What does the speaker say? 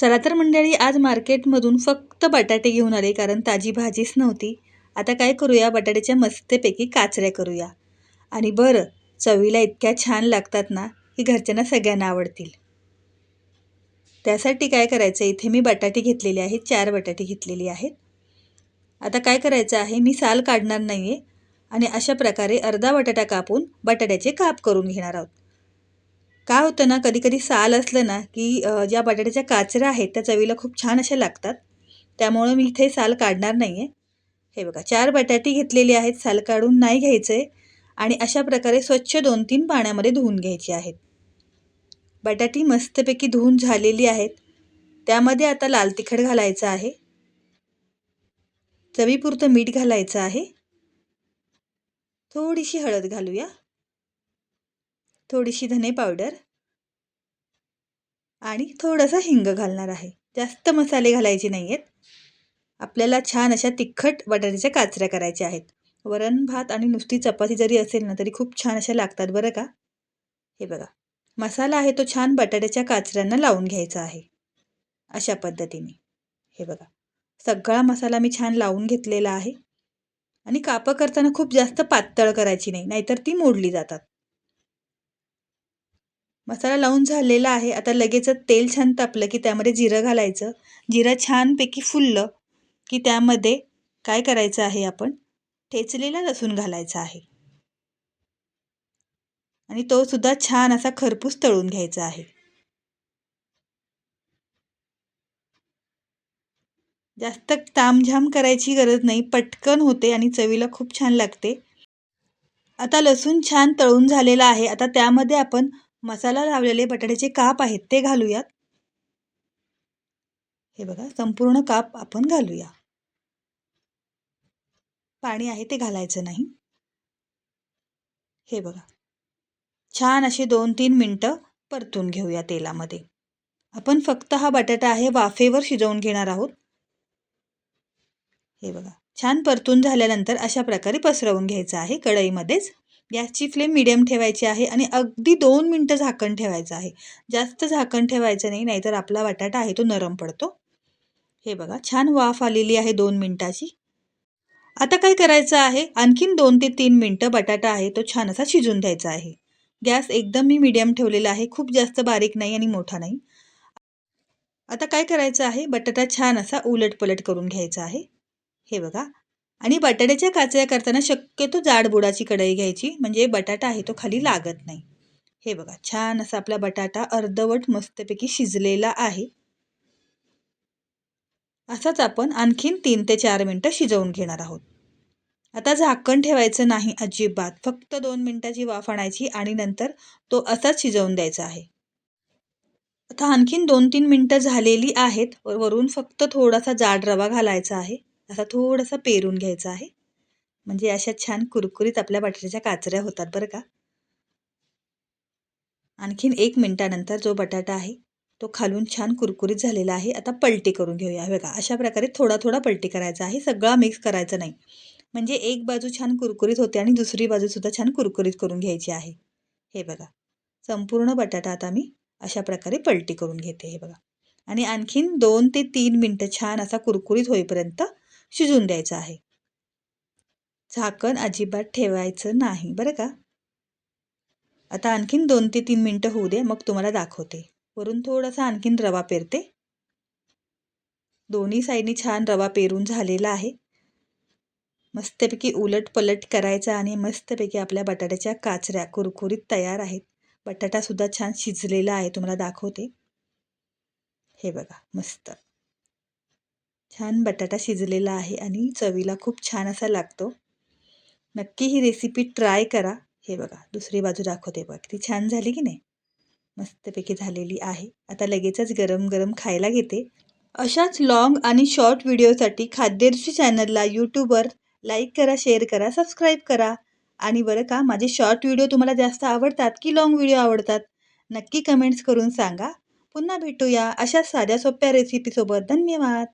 चला तर मंडळी आज मार्केटमधून फक्त बटाटे घेऊन आले कारण ताजी भाजीच नव्हती. आता काय करूया? बटाट्याच्या मस्तपैकी काचऱ्या करूया. आणि बरं चवीला इतक्या छान लागतात ना की घरच्यांना सगळ्यांना आवडतील. त्यासाठी काय करायचं? इथे मी बटाटे घेतलेले आहेत चार बटाटे घेतलेली आहेत. आता काय करायचं आहे? मी साल काढणार नाही आहे आणि अशा प्रकारे अर्धा बटाटा कापून बटाट्याचे काप करून घेणार आहोत. काय होतं ना कधी कधी साल असलं ना की ज्या बटाट्याच्या काचऱ्या आहेत त्या चवीला खूप छान अशा लागतात. त्यामुळं मी इथे साल काढणार नाही आहे हे बघा चार बटाटे घेतलेली आहेत साल काढून नाही घ्यायचं आहे आणि अशा प्रकारे स्वच्छ दोन तीन पाण्यामध्ये धुवून घ्यायची आहेत. बटाटी मस्तपैकी धुवून झालेली आहेत. त्यामध्ये आता लाल तिखट घालायचं आहे. चवीपुरतं मीठ घालायचं आहे. थोडीशी हळद घालूया. थोडीशी धने पावडर आणि थोडंसं हिंग घालणार आहे. जास्त मसाले घालायचे नाही आहेत आपल्याला छान अशा तिखट बटाट्याच्या काचऱ्या करायच्या आहेत. वरण भात आणि नुसती चपाती जरी असेल ना तरी खूप छान अशा लागतात बरं का? हे बघा. मसाला आहे तो छान बटाट्याच्या काचऱ्यांना लावून घ्यायचा आहे. अशा पद्धतीने. हे बघा. सगळा मसाला मी छान लावून घेतलेला आहे. आणि कापं करताना खूप जास्त पातळ करायची नाही नाहीतर ती मोडली जातात. मसाला लावून झालेला आहे. आता लगेचच तेल छान तापलं की त्यामध्ये जिरं घालायचं. जिरं छानपैकी फुललं की त्यामध्ये काय करायचं आहे आपण? ठेचलेला लसूण घालायचा आहे. आणि तो सुद्धा छान असा खरपूस तळून घ्यायचा आहे. जास्त तामझाम करायची गरज नाही. पटकन होते आणि चवीला खूप छान लागते. आता लसूण छान तळून झालेला आहे. आता त्यामध्ये आपण मसाला लावलेले बटाट्याचे काप आहेत ते घालूयात. हे बघा संपूर्ण काप आपण घालूया. पाणी आहे ते घालायचं नाही. हे बघा छान असे दोन तीन मिनटं परतून घेऊया तेलामध्ये. आपण फक्त हा बटाटा आहे वाफेवर शिजवून घेणार आहोत. हे बघा छान परतून झाल्यानंतर अशा प्रकारे पसरवून घ्यायचं आहे कढईमध्येच. गॅसची फ्लेम मिडियम ठेवायची आहे आणि अगदी दोन मिनटं झाकण ठेवायचं आहे. जास्त झाकण ठेवायचं नाही नाहीतर आपला बटाटा आहे तो नरम पडतो. हे बघा छान वाफ आलेली आहे दोन मिनटाची. आता काय करायचं आहे? आणखीन दोन ते तीन मिनटं बटाटा आहे तो छान असा शिजून द्यायचा आहे. गॅस एकदम मी मिडियम ठेवलेला आहे खूप जास्त बारीक नाही आणि मोठा नाही. आता काय करायचं आहे? बटाटा छान असा उलट पलट करून घ्यायचा आहे. हे बघा आणि बटाट्याच्या काचऱ्या करताना शक्यतो जाड बुडाची कढई घ्यायची म्हणजे बटाटा आहे तो खाली लागत नाही. हे बघा छान असा आपला बटाटा अर्धवट मस्तपैकी शिजलेला आहे. असाच आपण आणखीन तीन ते चार मिनटं शिजवून घेणार आहोत. आता झाकण ठेवायचं नाही अजिबात फक्त दोन मिनटाची वाफ आणायची आणि नंतर तो असाच शिजवून द्यायचा आहे. आता आणखीन दोन तीन मिनटं झालेली आहेत वरून फक्त थोडासा जाड रवा घालायचा आहे. असा थोडासा पेरून घ्यायचा आहे. म्हणजे अशा छान कुरकुरीत आपल्या बटाट्याच्या काचऱ्या होतात बरं का. आणखीन एक मिनटानंतर जो बटाटा आहे तो खालून छान कुरकुरीत झालेला आहे. आता पलटी करून घेऊया. बघा अशा प्रकारे थोडा थोडा पलटी करायचा आहे. सगळा मिक्स करायचं नाही. म्हणजे एक बाजू छान कुरकुरीत होते आणि दुसरी बाजूसुद्धा छान कुरकुरीत करून घ्यायची आहे. हे बघा संपूर्ण बटाटा आता मी अशा प्रकारे पलटी करून घेते. हे बघा. आणि आणखीन दोन ते तीन मिनटं छान असा कुरकुरीत होईपर्यंत शिजून द्यायचं आहे. झाकण अजिबात ठेवायचं नाही बरं का? आता आणखीन दोन ते तीन मिनटं होऊ दे मग तुम्हाला दाखवते. वरून थोडासा आणखीन रवा पेरते. दोन्ही साईडनी छान रवा पेरून झालेला आहे. मस्तपैकी उलट पलट करायचा आणि मस्तपैकी आपल्या बटाट्याच्या काचऱ्या कुरकुरीत तयार आहेत. बटाटासुद्धा छान शिजलेला आहे तुम्हाला दाखवते. हे बघा मस्त. छान बटाटा शिजलेला आहे आणि चवीला खूप छान असा लागतो. नक्की ही रेसिपी ट्राय करा. हे बघा दुसरी बाजू दाखवते बघ. ती छान झाली की नाही? मस्तपैकी झालेली आहे. आता लगेचच गरम गरम खायला घेते. अशाच लाँग आणि शॉर्ट व्हिडिओसाठी खाद्यरुची चॅनलला यूट्यूबवर लाईक करा शेअर करा सबस्क्राईब करा. आणि बरं का माझे शॉर्ट व्हिडिओ तुम्हाला जास्त आवडतात की लाँग व्हिडिओ आवडतात? नक्की कमेंट्स करून सांगा. पुन्हा भेटूया अशा साध्या सोप्या रेसिपीसोबत धन्यवाद!